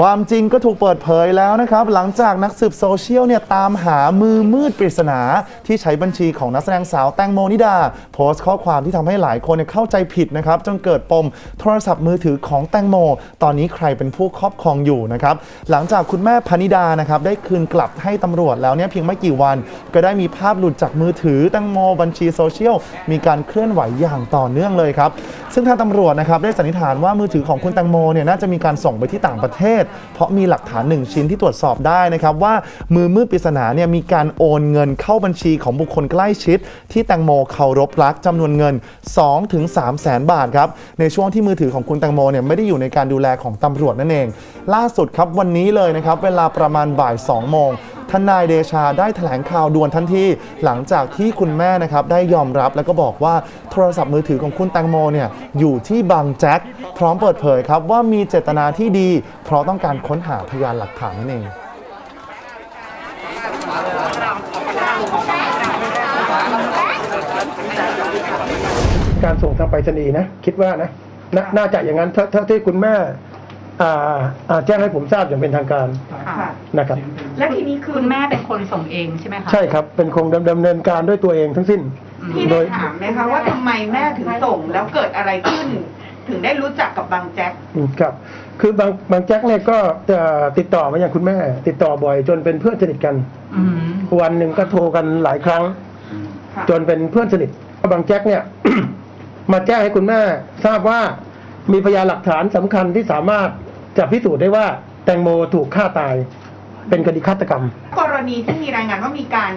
ความจริงก็ถูกเปิดเผยแล้วนะครับ หลังจากนักสืบโซเชียลเนี่ยตามหามือมืดปริศนา ที่ใช้บัญชีของนักแสดงสาวแตงโมนิดา โพสต์ข้อความที่ทำให้หลายคนเนี่ยเข้าใจผิดนะครับ จนเกิดปมโทรศัพท์มือถือของแตงโม ตอนนี้ใครเป็นผู้ครอบครองอยู่นะครับ หลังจากคุณแม่พนิดานะครับได้คืนกลับให้ตำรวจแล้วเนี่ยเพียงไม่กี่วัน ก็ได้มีภาพหลุดจากมือถือแตงโมบัญชีโซเชียลมีการเคลื่อนไหวอย่างต่อเนื่องเลยครับซึ่งทางตำรวจนะครับได้สันนิษฐานว่ามือถือของคุณแตงโมเนี่ยน่าจะมีการส่งไปที่ต่างประเทศเพราะมีหลักฐานหนึ่งชิ้นที่ตรวจสอบได้นะครับว่ามือมือปริศนาเนี่ยมีการโอนเงินเข้าบัญชีของบุคคลใกล้ชิด ที่แตงโมเคารพรักจำนวนเงิน2-3ถึง3แสนบาทครับในช่วงที่มือถือของคุณแตงโมเนี่ยไม่ได้อยู่ในการดูแลของตำรวจนั่นเอง ล่าสุดครับวันนี้เลยนะครับเวลาประมาณบ่าย2โมง ทนายเดชาได้แถลงข่าวด่วนทันทีหลังจากที่คุณแม่นะครับได้ยอมรับแล้วก็บอกว่าโทรศัพท์มือถือของคุณแตงโมเนี่ยอยู่ที่บางแจ็คพร้อมเปิดเผยครับว่ามีเจตนาที่ดี เพราะต้องการค้นหาพยานหลักฐานนั่นเองการส่งทางไปรษณีย์นะคิดว่านะนน่าจะอย่างนั้นถ้าถ้าที่คุณแม่อ่าอ่าแจ้งให้ผมทราบอย่างเป็นทางการค่ะนะครับ และทีนี้คือคุณแม่เป็นคนส่งเองใช่ไหมคะ ใช่ครับ เป็นคงดำดำเนินการด้วยตัวเองทั้งสิ้น พี่โดได้ย ถามไหมคะว่าทำไมแม่ถึงส่งแล้วเกิดอะไรขึ้น ถึงได้รู้จักกับบางแจ็ค อืมครับ คือบางบางแจ็คเนี่ยก็จะติดต่อมาอย่างคุณแม่ ติดต่อบ่อยจนเป็นเพื่อนสนิทกัน อืมวันหนึ่งก็โทรกันหลายครั้ง ค่ะ จนเป็นเพื่อนสนิทบางแจ็คเนี่ย มาแจ้งให้คุณแม่ ทราบว่ามีพยานหลักฐานสำคัญที่สามารถจะพิสูจน์ได้ว่าแตงโมถูกฆ่าตาย เป็นคดีฆาตกรรม กรณีที่มีรายงานว่ามีการ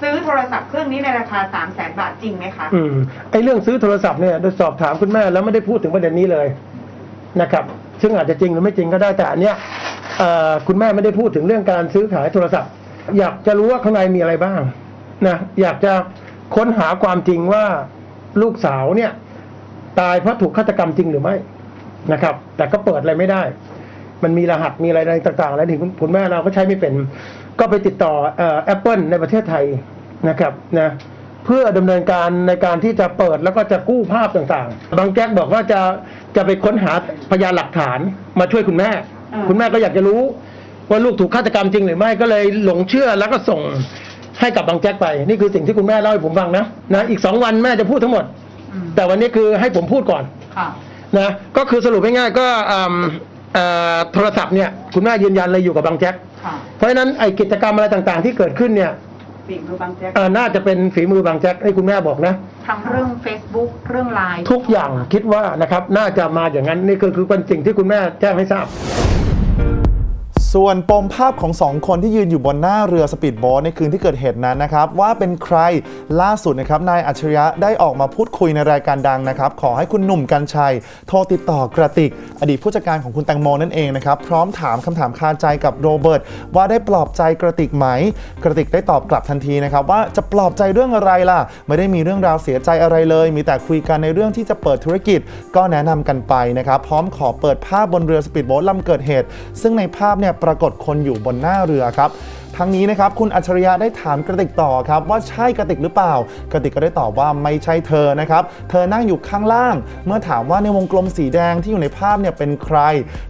ซื้อโทรศัพท์เครื่องนี้ในราคา 3 0 0แสนบาทจริงไหมคะ อืมไอ้เรื่องซื้อโทรศัพท์เนี่ยโดยสอบถามคุณแม่แล้วไม่ได้พูดถึงประเด็นนี้เลยนะครับ ซึ่งอาจจะจริงหรือไม่จริงก็ได้แต่อันเนี้ยเอ่อคุณแม่ไม่ได้พูดถึงเรื่องการซื้อขายโทรศัพท์ อยากจะรู้ว่าข้างในมีอะไรบ้างนะอยากจะค้นหาความจริงว่าลูกสาวเนี่ย ตายเพราะถูกฆาตกรรมจริงหรือไม่นะครับ แต่ก็เปิดอะไรไม่ได้ มันมีรหัสมีอะไรต่างๆ แล้วถึงคุณแม่เราก็ใช้ไม่เป็น ก็ไปติดต่อแอปเปิลในประเทศไทยนะครับนะเพื่อดำเนินการในการที่จะเปิดแล้วก็จะกู้ภาพต่างๆ บางแจ๊กบอกว่าจะจะไปค้นหาพยานหลักฐานมาช่วยคุณแม่ คุณแม่ก็อยากจะรู้ว่าลูกถูกฆาตกรรมจริงหรือไม่ก็เลยหลงเชื่อแล้วก็ส่งให้กับบางแจ๊กไป นี่คือสิ่งที่คุณแม่เล่าให้ผมฟังนะนะอีกสองวันแม่จะพูดทั้งหมดอืมแต่วันนี้คือให้ผมพูดก่อนค่ะนะก็คือสรุปง่ายๆก็อืมเอ่อ โทรศัพท์เนี่ยคุณแม่ยืนยันเลยอยู่กับบางแจ็คค่ะเพราะฉะนั้นไอ้กิจกรรมอะไรต่างๆ ที่เกิดขึ้นเนี่ยฝีมือบางแจ็คเอ่อน่าจะเป็นฝีมือบางแจ็คให้คุณแม่บอกนะ ทั้งเรื่อง Facebook เรื่องไลน์ ทุกอย่างคิดว่านะครับน่าจะมาอย่างนั้นนี่คือคือเป็นสิ่งที่คุณแม่แจ้งให้ทราบ ส่วนปมภาพของสองคนที่ยืนอยู่บนหน้าเรือสปีดโบ๊ทในคืนที่เกิดเหตุนั้นนะครับ ว่าเป็นใครล่าสุดนะครับนายอัจฉริยะได้ออกมาพูดคุยในรายการดังนะครับ ขอให้คุณหนุ่มกัญชัย โทรติดต่อกระติก อดีตผู้จัดการของคุณแตงโมนั่นเองนะครับ พร้อมถามคำถามคาใจกับโรเบิร์ตว่าได้ปลอบใจกระติกไหม กระติกได้ตอบกลับทันทีนะครับว่าจะปลอบใจเรื่องอะไรล่ะ ไม่ได้มีเรื่องราวเสียใจอะไรเลย มีแต่คุยกันในเรื่องที่จะเปิดธุรกิจ ก็แนะนำกันไปนะครับพร้อมขอเปิดภาพบนเรือสปีดโบ๊ทลำเกิดเหตุ ซึ่งในภาพเนี่ยปรากฏคนอยู่บนหน้าเรือครับ ทั้งนี้นะครับคุณอัจฉริยะได้ถามกระติกต่อครับว่าใช่กระติกหรือเปล่ากระติกก็ได้ตอบว่าไม่ใช่เธอนะครับเธอนั่งอยู่ข้างล่าง เมื่อถามว่าในวงกลมสีแดงที่อยู่ในภาพเนี่ยเป็นใคร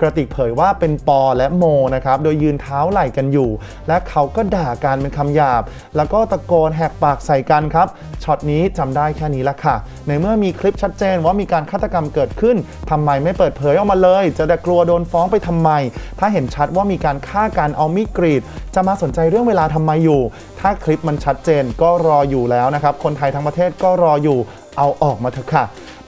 กระติกเผยว่าเป็นปอและโมนะครับโดยยืนเท้าไหล่กันอยู่ และเขาก็ด่ากันเป็นคำหยาบ แล้วก็ตะโกนแหกปากใส่กันครับช็อตนี้จำได้แค่นี้ละค่ะ ในเมื่อมีคลิปชัดเจนว่ามีการฆาตกรรมเกิดขึ้นทำไมไม่เปิดเผยออกมาเลย จะได้กลัวโดนฟ้องไปทำไม ถ้าเห็นชัดว่ามีการฆ่ากันเอามีดกรีด จะมาสนใจเรื่องเวลาทำไมอยู่ ถ้าคลิปมันชัดเจนก็รออยู่แล้วนะครับ คนไทยทั้งประเทศก็รออยู่ เอาออกมาเถอะค่ะ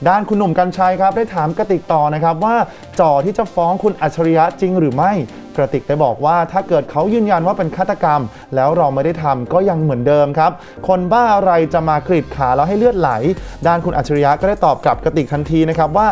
ด้านคุณหนุ่มกัญชัยครับได้ถามกระติกต่อนะครับว่าจ่อที่จะฟ้องคุณอัจฉริยะจริงหรือไม่ กระติกได้บอกว่าถ้าเกิดเขายืนยันว่าเป็นฆาตกรรม แล้วเราไม่ได้ทำก็ยังเหมือนเดิมครับ คนบ้าอะไรจะมากรีดขาแล้วให้เลือดไหล ด้านคุณอัจฉริยะก็ได้ตอบกลับกระติกทันทีนะครับว่า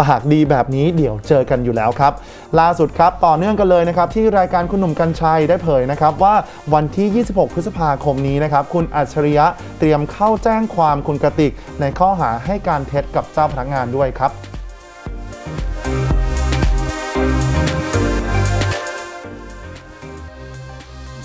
ปากดีแบบนี้เดี๋ยวเจอกันอยู่แล้วครับล่าสุดครับต่อเนื่องกันเลยนะครับที่รายการคุณหนุ่มกัญชัยได้เผยนะครับว่าวันที่ 26 พฤษภาคมนี้นะครับคุณอัจฉริยะเตรียมเข้าแจ้งความคุณกระติกในข้อหาให้การเท็จกับเจ้าพนักงานด้วยครับ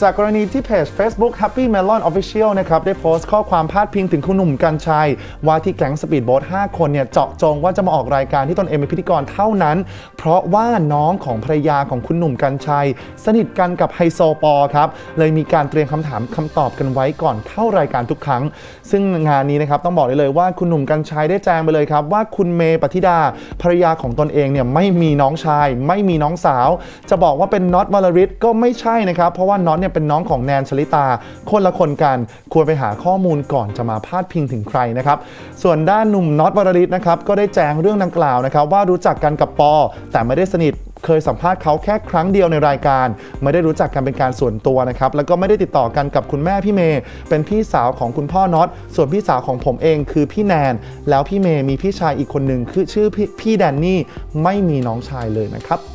จากกรณีที่เพจ Facebook Happy Melon Official นะครับได้โพสต์ข้อความพาดพิงถึงคุณหนุ่มกัญชัย ว่าที่แก๊งสปีดโบ๊ท5คนเนี่ยเจาะจงว่าจะมาออกรายการที่ตนเองเป็นพิธีกรเท่านั้น เพราะว่าน้องของภรรยาของคุณหนุ่มกัญชัย สนิทกันกับไฮโซปอครับ เลยมีการเตรียมคำถามคำตอบกันไว้ก่อนเข้ารายการทุกครั้ง ซึ่งงานนี้นะครับต้องบอกได้เลยว่าคุณหนุ่มกัญชัยได้แจ้งไปเลยครับว่าคุณเมย์ปฏิดาภรรยาของตนเองเนี่ยไม่มีน้องชาย ไม่มีน้องสาว จะบอกว่าเป็นน็อตวลริศก็ไม่ใช่นะครับเพราะว่าน็อตเนี่ยเป็นน้องของแนนชลิตา คนละคนกัน ควรไปหาข้อมูลก่อนจะมาพาดพิงถึงใครนะครับ ส่วนด้านหนุ่มน็อตวลริศนะครับก็ได้แจ้งเรื่องดังกล่าวนะครับว่ารู้จักกันกับปอ แต่ไม่ได้สนิทเคยสัมภาษณ์เขาแค่ครั้งเดียวในรายการ ไม่ได้รู้จักกันเป็นการส่วนตัวนะครับ แล้วก็ไม่ได้ติดต่อกันกับคุณแม่พี่เมย์เป็นพี่สาวของคุณพ่อน็อต ส่วนพี่สาวของผมเองคือพี่แนน แล้วพี่เมย์มีพี่ชายอีกคนหนึ่งคือชื่อพพี่แดนนี่ไม่มีน้องชายเลยนะครับ